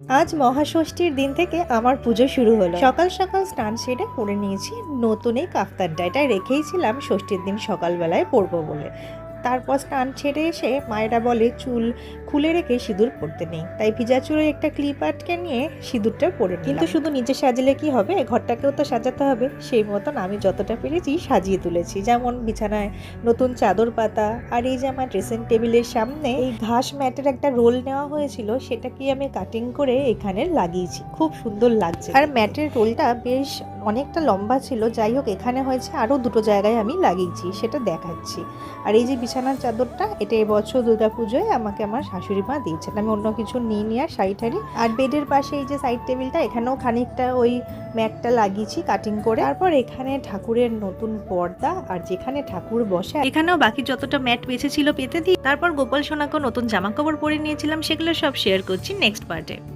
আজ মহাষষ্ঠীর দিন থেকে আমার পুজো শুরু হলো। সকাল সকাল স্নান সেরে করে নিয়েছি। নতুন এই কাফতারটা এটা রেখেইছিলাম ষষ্ঠীর দিন সকালবেলায় পরবো বলে। তারপর স্নান ছেড়ে এসে মায়েরা বলে চুল খুলে রেখে সিঁদুর পরতে নেই। তাই ভিজা চুলে একটা ক্লিপ আটকে নিয়ে সিঁদুরটা পরে কিন্তু শুধু নিজে সাজলে কি হবে? ঘরটাকেও তো সাজাতে হবে। সেই মতন আমি যতটা পেরেছি সাজিয়ে তুলেছি। যেমন বিছানায় নতুন চাদর পাতা আর এই যে আমার ড্রেসিং টেবিলের সামনে এই ঘাস ম্যাটের একটা রোল নেওয়া হয়েছিল সেটাকে আমি কাটিং করে এখানে লাগিয়েছি। খুব সুন্দর লাগছে। আর ম্যাটের রোলটা বেশ অনেকটা লম্বা ছিল, যাই হোক এখানে হয়েছে আরও দুটো জায়গায় আমি লাগিয়েছি, সেটা দেখাচ্ছি। আর এই যে বিছানার চাদরটা, এটা এবছর পুজোয় আমাকে আমার শাশুড়ি মা দিয়েছেন। আমি অন্য কিছু নিয়ে নিয়ে আর শাড়ি টাড়ি। আর বেডের পাশে এই যে সাইড টেবিলটা এখানেও খানিকটা ওই ম্যাটটা লাগিয়েছি কাটিং করে। তারপর এখানে ঠাকুরের নতুন পর্দা, আর যেখানে ঠাকুর বসে, এখানেও বাকি যতটা ম্যাট বেঁচে ছিল পেতে দিই। তারপর গোপাল সোনাকে নতুন জামা কাপড় পরে নিয়েছিলাম, সেগুলো সব শেয়ার করছি নেক্সট পার্টে